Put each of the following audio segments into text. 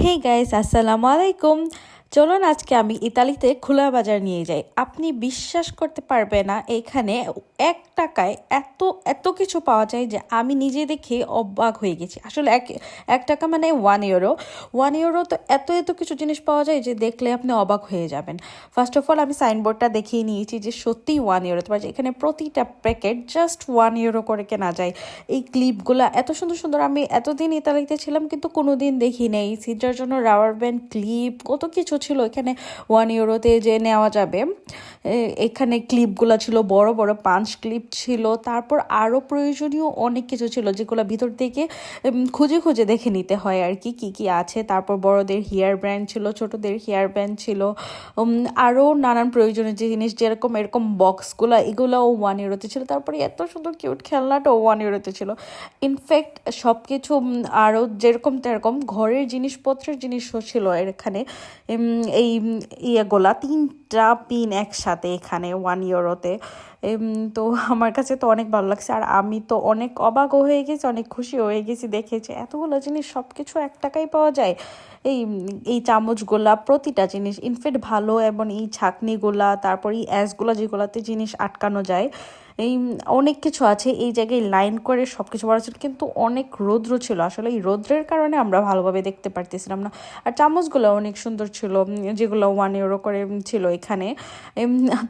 Hey guys আসসালামু আলাইকুম চলুন আজকে আমি ইতালিতে খোলা বাজার নিয়ে যাই। আপনি বিশ্বাস করতে পারবে না, এখানে এক টাকায় এত এত কিছু পাওয়া যায় যে আমি নিজে দেখে অবাক হয়ে গেছি। আসলে এক এক টাকা মানে ওয়ান ইউরো ওয়ান ইউরো তো এত এত কিছু জিনিস পাওয়া যায় যে দেখলে আপনি অবাক হয়ে যাবেন। ফার্স্ট অফ অল আমি সাইনবোর্ডটা দেখিয়ে নিয়েছি যে সত্যিই ওয়ান ইউরো তোমার এখানে প্রতিটা প্যাকেট জাস্ট ওয়ান ইউরো করে কেনা যায়। এই ক্লিপগুলো এত সুন্দর সুন্দর। আমি এতদিন ইতালিতে ছিলাম, কিন্তু কোনো দিন দেখি নেই সিটার জন্য রাবার ব্যান্ড ক্লিপ কত কিছু ছিল এখানে ওয়ান ইউরোতে যে নেওয়া যাবে। এখানে ক্লিপগুলো ছিল, বড় বড় পাঁচ ক্লিপ ছিল, তারপর আরও প্রয়োজনীয় অনেক কিছু ছিল, যেগুলো ভিতর থেকে খুঁজে খুঁজে দেখে নিতে হয় আর কি, কী কী আছে। তারপর বড়দের হেয়ার ব্র্যান্ড ছিল, ছোটদের হেয়ার ব্যান্ড ছিল আরও নানান প্রয়োজনীয় যে জিনিস, যেরকম, এরকম বক্সগুলো এগুলোও ওয়ান ইউরোতে ছিল। তারপরে এত সুন্দর কিউট খেলনাটাও ওয়ান ইউরোতে ছিল। ইনফ্যাক্ট সব কিছু আরও যেরকম তেরকম ঘরের জিনিসপত্রের জিনিসও ছিল এখানে। এই ইয়েগুলা, তিনটা পিন একসাথে এখানে ওয়ান ইউরোতে তো। আমার কাছে তো অনেক ভালো লাগছে। আর আমি তো অনেক অবাকও হয়ে গেছি, অনেক খুশি হয়ে গেছি দেখেছি এতগুলো জিনিস সব কিছু এক টাকাই পাওয়া যায়। এই এই চামচগুলা প্রতিটা জিনিস ইনফ্যাক্ট ভালো এবং এই ছাকনিগুলা, তারপর এই অ্যাসগুলা যেগুলাতে জিনিস আটকানো যায় এই অনেক কিছু আছে, এই জায়গায় লাইন করে সব কিছু বড় ছিল, কিন্তু অনেক রৌদ্র ছিল। আসলে এই রৌদ্রের কারণে আমরা ভালোভাবে দেখতে পারতেছিলাম না। আর চামচগুলো অনেক সুন্দর ছিল যেগুলো ওয়ান ইউরো করে ছিল এখানে।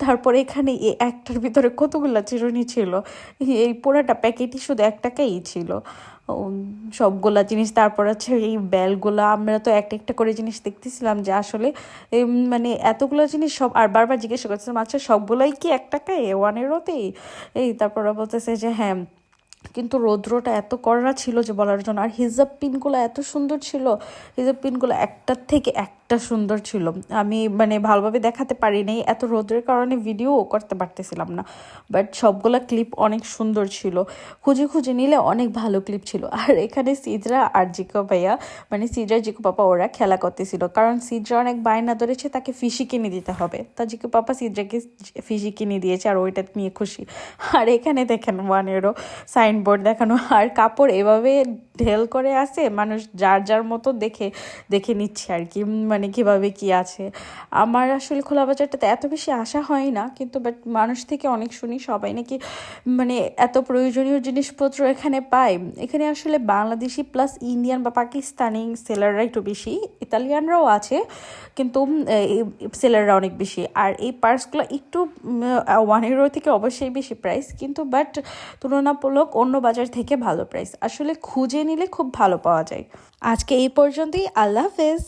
তারপরে এখানে এই একটার ভিতরে কতগুলো চিরুনি ছিল? এই পুরাটা প্যাকেটই শুধু এক টাকাই ছিল। সবগুলা জিনিস, তারপর আছে এই বেলগুলা, আমরা তো একটা একটা করে জিনিস দেখতেছিলাম যে আসলে মানে এতগুলো জিনিস সব, আর বারবার জিজ্ঞাসা করছিলাম আচ্ছা সবগুলাই কি এক টাকায় ওয়ান ইউরোতেই এই তারপর বলতেছে যে হ্যাঁ কিন্তু রৌদ্রটা এত কড়া ছিল যে বলার জন্য, আর হিজাব পিনগুলো এত সুন্দর ছিল, হিজাব পিনগুলো একটার থেকে একটা সুন্দর ছিল। আমি মানে ভালোভাবে দেখাতে পারিনি। এত রোদের কারণে ভিডিও করতে পারতেছিলাম না। বাট সবগুলা ক্লিপ অনেক সুন্দর ছিল। খুঁজে খুঁজে নিলে অনেক ভালো ক্লিপ ছিল। আর এখানে সিজরা আর জিকো ভাইয়া মানে সিজরা জিকো পাপা ওরা খেলা করতেছিল। কারণ সিজরা অনেক বায়না ধরেছে তাকে ফিশি কিনে দিতে হবে। তা জিকো পাপা সিজরাকে ফিশি কিনে দিয়েছে আর ওইটা নিয়ে খুশি। আর এখানে দেখেন ওয়ানেরও সাইনবোর্ড দেখানো। আর কাপড় এভাবে ঢেল করে আছে মানুষ যার যার মতো দেখে দেখে নিচ্ছে আর কি। উম, মানে কীভাবে কি আছে। আমার আসলে খোলা বাজারটাতে এত বেশি আশা হয় না, কিন্তু বাট মানুষ থেকে অনেক শুনি সবাই নাকি মানে এত প্রয়োজনীয় জিনিসপত্র এখানে পায়। এখানে আসলে বাংলাদেশি প্লাস ইন্ডিয়ান বা পাকিস্তানি সেলাররা একটু বেশি, ইতালিয়ানরাও আছে, কিন্তু সেলাররা অনেক বেশি। আর এই পার্সগুলো একটু ওয়ান ইউরো থেকে অবশ্যই বেশি প্রাইস কিন্তু বাট তুলনামূলক অন্য বাজার থেকে ভালো প্রাইস আসলে খুঁজে নিলে খুব ভালো পাওয়া যায়। আজকে এই পর্যন্তই, আল্লাহ হাফেজ।